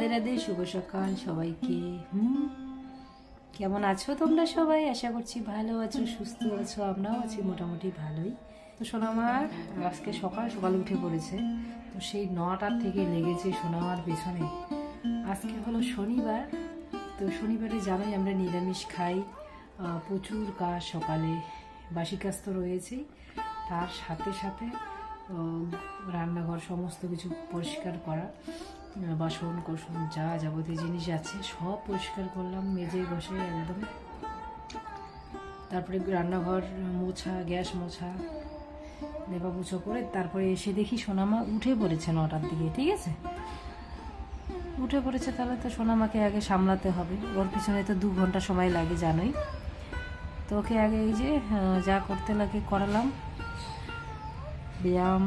রাধে রাধে, শুভ সকাল সবাইকে। হুম? কেমন আছো তোমরা সবাই? আশা করছি ভালো আছো, সুস্থ আছো, আমরাও আছি মোটামুটি ভালোই। তো সোনামার আজকে সকাল সকাল উঠে পড়েছে, তো সেই নটার থেকে লেগেছে সোনামার পেছনে। আজকে হলো শনিবার, তো শনিবারে জানোই আমরা নিরামিষ খাই। প্রচুর কাজ সকালে বাসি কাজ তো রয়েছেই তার সাথে সাথে রান্নাঘর সমস্ত কিছু পরিষ্কার করা। বাসন কোসন যা যাবতীয় জিনিস আছে সব পরিষ্কার করলাম মেজে বসে একদম। তারপরে রান্নাঘর মোছা, গ্যাস মোছা লেপা মুছো করে তারপরে এসে দেখি সোনামা উঠে পড়েছে নটার দিকে, ঠিক আছে? উঠে পড়েছে তাহলে তো সোনামাকে আগে সামলাতে হবে। ওর পিছনে তো দু ঘণ্টা সময় লাগে, জানোই। তো ওকে আগে এই যে যা করতে লাগে করালাম। ব্যায়াম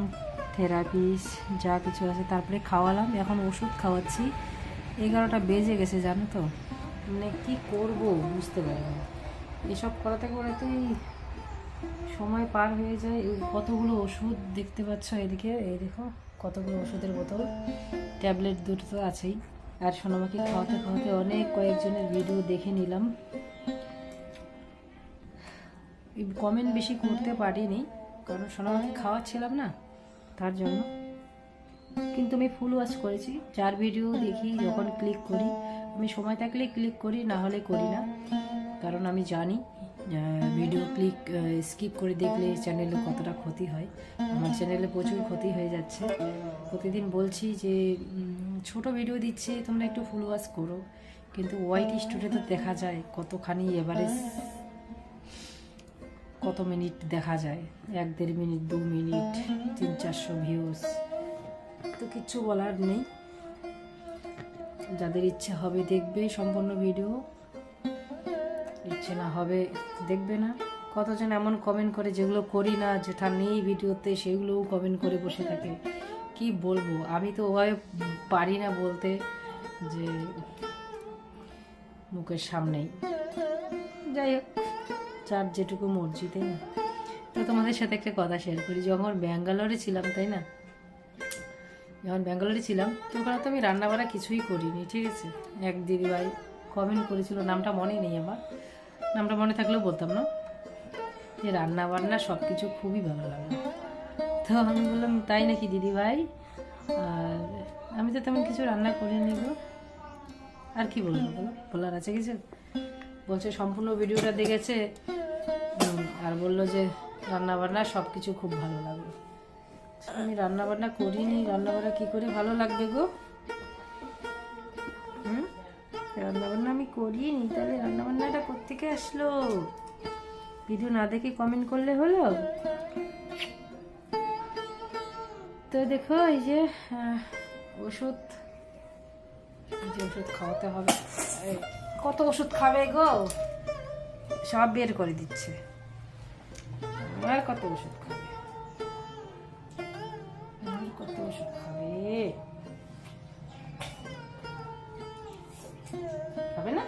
থেরাপিস, যা কিছু আছে, তারপরে খাওয়ালাম। এখন ওষুধ খাওয়াচ্ছি। এগারোটা বেজে গেছে, জানো তো? মানে কি করব বুঝতে পারি না। এসব করাতে করাতেই সময় পার হয়ে যায়। কতগুলো ওষুধ দেখতে পাচ্ছ এদিকে? এই দেখো, কতগুলো ওষুধের বোতল। ট্যাবলেট দুটো তো আছেই। আর সোনামাকে খাওয়াতে খাওয়াতে অনেক কয়েকজনের ভিডিও দেখে নিলাম। কমেন্ট বেশি করতে পারিনি, কারণ সোনামাকে খাওয়াচ্ছিলাম না। তার জন্য। কিন্তু আমি ফুল ওয়াচ করেছি। যার ভিডিও দেখি, যখন ক্লিক করি, আমি সময় থাকলে ক্লিক করি, না হলে করি না। কারণ আমি জানি ভিডিও ক্লিক স্কিপ করে দেখলে চ্যানেলে কতটা ক্ষতি হয়। আমার চ্যানেলে প্রচুর ক্ষতি হয়ে যাচ্ছে। প্রতিদিন বলছি যে ছোট ভিডিও দিচ্ছে, তোমরা একটু ফুল ওয়াচ করো। কিন্তু হোয়াইট স্টুডে তো দেখা যায়, কতখানি এভারেজ কত মিনিট দেখা যায়? এক দেড় মিনিট, দু মিনিট, তিন চারশো ভিউজ তো কিচ্ছু বলার নেই। যাদের ইচ্ছে হবে দেখবে সম্পূর্ণ ভিডিও ইচ্ছে না হবে দেখবে না। কতজন এমন কমেন্ট করে যেগুলো করি না, যেটা নেই ভিডিওতে সেগুলোও কমেন্ট করে বসে থাকে। কি বলব? আমি তো ওভাবে পারি না বলতে যে মুখের সামনেই। যাই হোক। যার যেটুকু মর্জি, তাই না? তো তোমাদের সাথে একটা কথা শেয়ার করি। যখন ব্যাঙ্গালোরে ছিলাম, তাই না? যখন ব্যাঙ্গালোরে ছিলাম তো ওখানে তো আমি রান্নাবাড়া কিছুই করিনি, ঠিক আছে? এক দিদিভাই কমেন্ট করেছিল, নামটা মনে নেই আমার। নামটা মনে থাকলেও বলতাম না। যে রান্না বান্না সব কিছু খুবই ভালো লাগে। তো আমি বললাম, তাই নাকি দিদিভাই? আর আমি তো তেমন কিছু রান্না করে নেব আর কি বলব বলো? বলার আছে কিছু? বলছে, সম্পূর্ণ ভিডিওটা দেখেছে। আর বলল যে রান্না বান্না সব কিছু খুব ভালো লাগল। আমি রান্না বান্না করিনি রান্না বান্না কী করে ভালো লাগবে গো? হুম? রান্না বান্না আমি করিনি, তাহলে রান্না বান্নাটা কোত্থেকে আসলো? ভিডিও না দেখে কমেন্ট করলে হলো? তো দেখো, এই যে ওষুধ। যে ওষুধ খাওয়াতে হবে। কত ওষুধ খাবে গো? সব বের করে দিচ্ছে। আর কত ওষুধ খাবে? আর কত ওষুধ খাবে? খাবে না?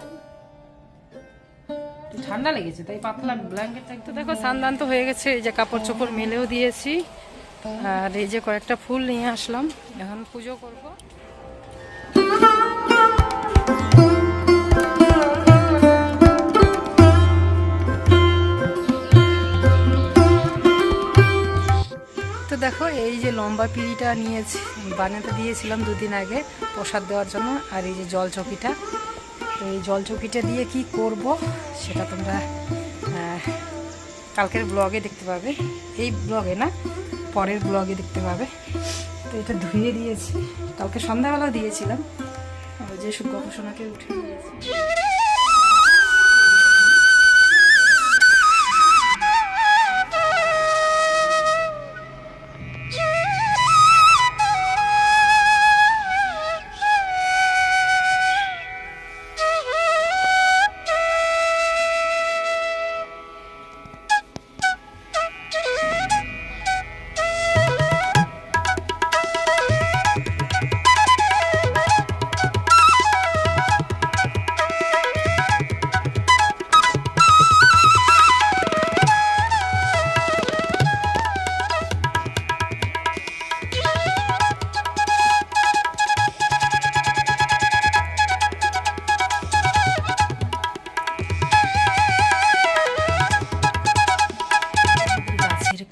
ঠান্ডা লেগেছে, তাই পাতলা ব্ল্যাঙ্কেটটা একটু দেখো। সান্দান তো হয়ে গেছে, এই যে কাপড় চোপড় মেলেও দিয়েছি। আর এই যে কয়েকটা ফুল নিয়ে আসলাম। এখন পুজো করব। দেখো, এই যে লম্বা পিঁড়িটা নিয়েছি, বানাতে দিয়েছিলাম দুদিন আগে প্রসাদ দেওয়ার জন্য, আর এই যে জল চকিটা। এই জল চকিটা দিয়ে কি করব সেটা তোমরা কালকের ব্লগে দেখতে পাবে। এই ব্লগে না, পরের ব্লগে দেখতে পাবে। তো এটা ধুয়ে দিয়েছি। কালকে সন্ধ্যাবেলাও দিয়েছিলাম। যে গবেষণাকে উঠে দিয়েছি।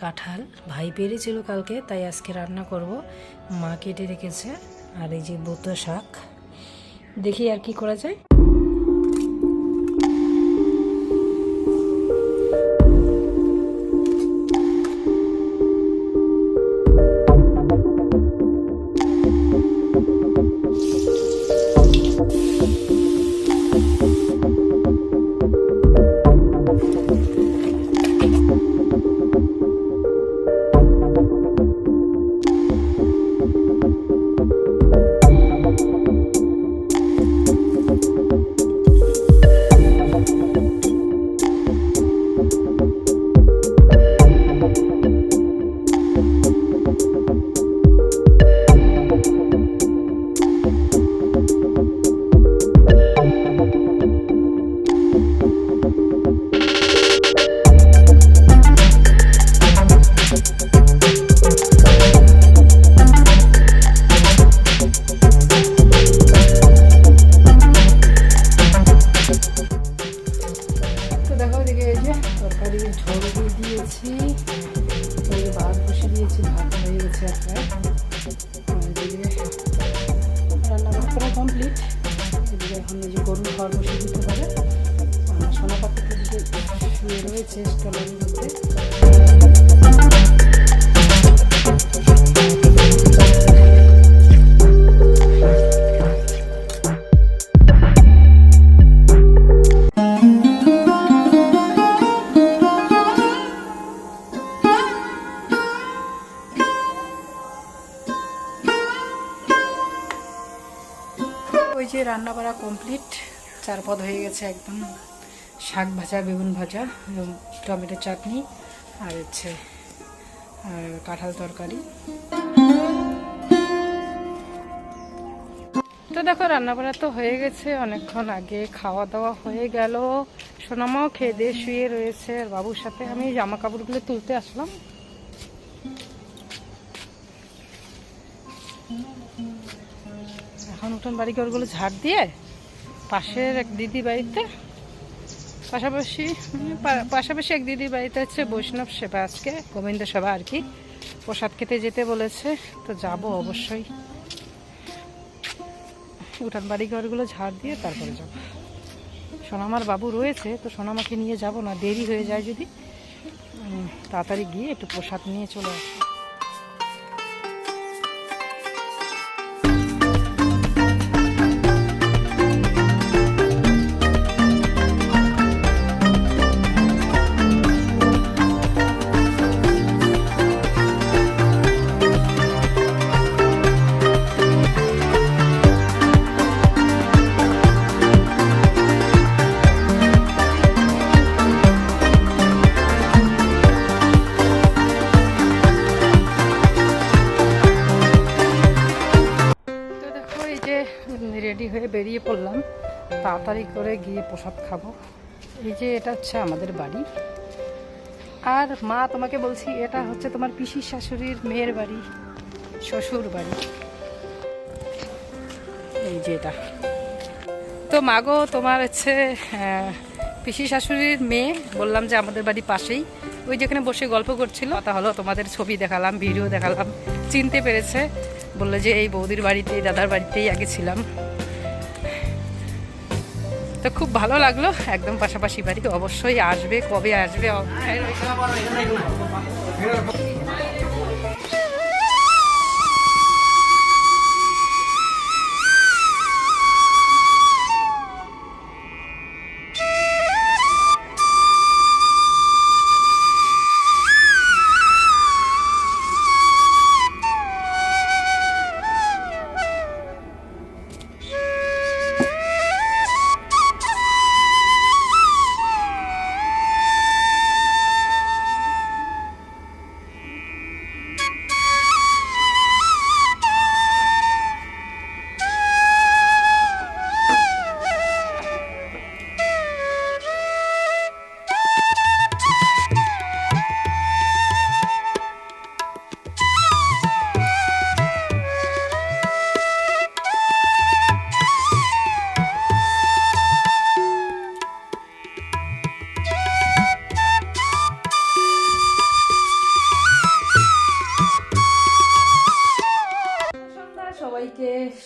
কাঁঠাল। ভাই পেরেছিল কালকে, তাই আজকে রান্না করব। মা কেটে রেখেছে। আর এই যে বোতো শাক। দেখি আর কি করা যায়। ঝোল দিয়ে দিয়েছি। ওই বসে দিয়েছি, ভাত হয়ে গেছে করা কমপ্লিট এদিকে এখন গরুর ঘর বসে দিতে পারে শুয়ে রয়েছে স্টলের রান্না করা কমপ্লিট চার পদ হয়ে গেছে একদম। শাক ভাজা, বেগুন ভাজা এবং টমেটো চাটনি আর হচ্ছে, আর কাঁঠাল তরকারি। তো দেখো রান্না বান্না তো হয়ে গেছে। অনেকক্ষণ আগে খাওয়া দাওয়া হয়ে গেল। সোনামাও খেয়ে দিয়ে শুয়ে রয়েছে। আর বাবুর সাথে আমি জামা কাপড়গুলো তুলতে আসলাম। উঠোন বাড়ি ঘরগুলো ঝাড় দিয়ে পাশের এক দিদি বাড়িতে পাশাপাশি পাশাপাশি এক দিদি বাড়িতে হচ্ছে বৈষ্ণব সেবা আজকে, গোবিন্দ সেবা আর কি। প্রসাদ খেতে যেতে বলেছে, তো যাব অবশ্যই। উঠান বাড়ি ঘরগুলো ঝাড় দিয়ে তারপরে যাব। সোনামার বাবু রয়েছে, তো সোনামাকে নিয়ে যাব না, দেরি হয়ে যায় যদি। তাড়াতাড়ি গিয়ে একটু প্রসাদ নিয়ে চলে আসব। বেরিয়ে পড়লাম। তাড়াতাড়ি করে গিয়ে প্রসাদ খাব। এই যে এটা হচ্ছে আমাদের বাড়ি। আর মা, তোমাকে বলছি, এটা হচ্ছে তোমার পিসির শাশুড়ির মেয়ের বাড়ি, শ্বশুর বাড়ি। এই যে এটা। তো মাগো তোমার হচ্ছে পিসি শাশুড়ির মেয়ে, বললাম যে আমাদের বাড়ি পাশেই। ওই যেখানে বসে গল্প করছিল, কথা হলো, তোমাদের ছবি দেখালাম ভিডিও দেখালাম, চিনতে পেরেছে। বলল যে এই বৌদির বাড়িতেই, দাদার বাড়িতেই আগে ছিলাম। তো খুব ভালো লাগল। একদম পাশাপাশি বাড়ি অবশ্যই আসবে কবে আসবে?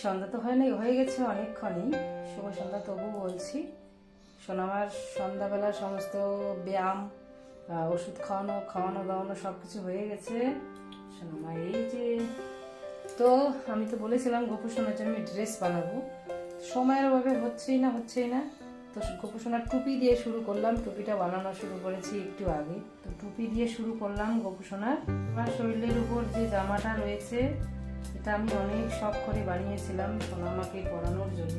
সন্ধ্যা তো হয় নাই, হয়ে গেছে অনেকক্ষণই। শুভ সন্ধ্যা তবু বলছি। সোনামার সন্ধ্যাবেলা সমস্ত ব্যায়াম ওষুধ খাওয়ানো খাওয়ানো, দাওয়ানো সব কিছু হয়ে গেছে। সোনামা, এই যে, তো আমি তো বলেছিলাম গোপু সোনার জন্য আমি ড্রেস বানাবো। সময়ের অভাবে হচ্ছেই না হচ্ছেই না। তো গোপু সোনার টুপি দিয়ে শুরু করলাম, টুপিটা বানানো শুরু করেছি একটু আগে। তো টুপি দিয়ে শুরু করলাম গোপু সোনার আমার শরীরের উপর যে জামাটা রয়েছে এটা আমি অনেক শখ করে বানিয়েছিলাম সোনামাকে পরানোর জন্য।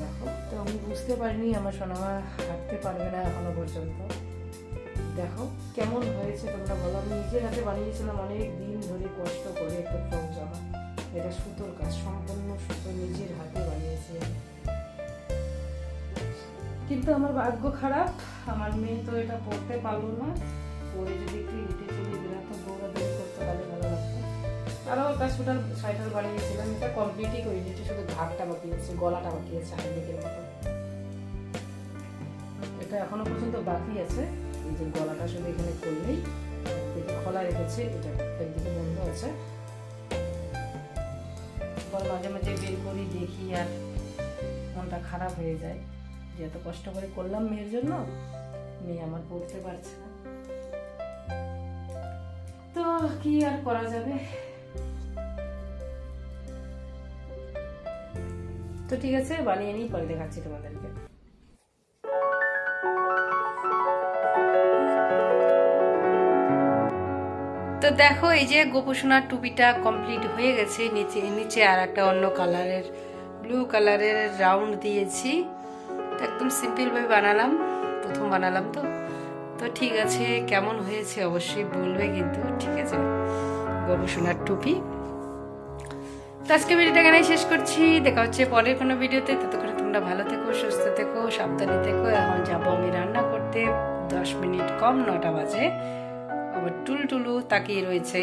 দেখো তো আমি বুঝতে পারিনি, আমার সোনামা হাঁটতে পারবে না এখনও পর্যন্ত। দেখো কেমন হয়েছে তোমরা বলো। আমি নিজের হাতে বানিয়েছিলাম অনেক দিন ধরে কষ্ট করে একটা ফ্রক জামা। এটা সুতোর কাজ, সম্পূর্ণ সুতো নিজের হাতে বানিয়েছি কিন্তু আমার ভাগ্য খারাপ, আমার মেয়ে তো এটা পড়তে পারল না। পরে যদি একটু চলে বেরোতো দৌড়াদৌড়ি করতে তাহলে ভালো লাগতো। আরও একটা সুটার সোয়েটার বানিয়েছিলাম এটা কমপ্লিটই করিনি, এটা শুধু ঘাটটা বাকি আছে গলাটা বাকি আছে হাইনেকের মতো। এটা এখনও পর্যন্ত বাকি আছে, এই যে গলাটা শুধু এখানে করলেই খোলা রেখেছে, এটা একদিকে বন্ধ আছে। পর মাঝে মাঝে বের করি, দেখি আর মনটা খারাপ হয়ে যায়, যে এত কষ্ট করে করলাম মেয়ের জন্য, মেয়ে আমার পড়তে পারছে না। তো কি আর করা যাবে? তো ঠিক আছে, বানিয়ে নিই, পরে দেখাচ্ছি তোমাদেরকে। তো দেখো, এই যে গোপোষণার টুপিটা কমপ্লিট হয়ে গেছে, নিচে নিচে আর একটা অন্য কালারের ব্লু কালারের রাউন্ড দিয়েছি। একদম সিম্পলভাবে বানালাম, প্রথম বানালাম তো। তো ঠিক আছে, কেমন হয়েছে অবশ্যই বলবে, কিন্তু ঠিক আছে গোপোষণার টুপি। তো আজকে ভিডিওটা এখানে শেষ করছি। দেখা হচ্ছে পরের কোনো ভিডিওতে। ততক্ষণে তোমরা ভালো থেকো, সুস্থ থেকো, সাবধানে থেকো। এখন যাব আমি রান্না করতে। দশ মিনিট কম, নটা বাজে। আবার টুলটুলু তাকিয়ে রয়েছে।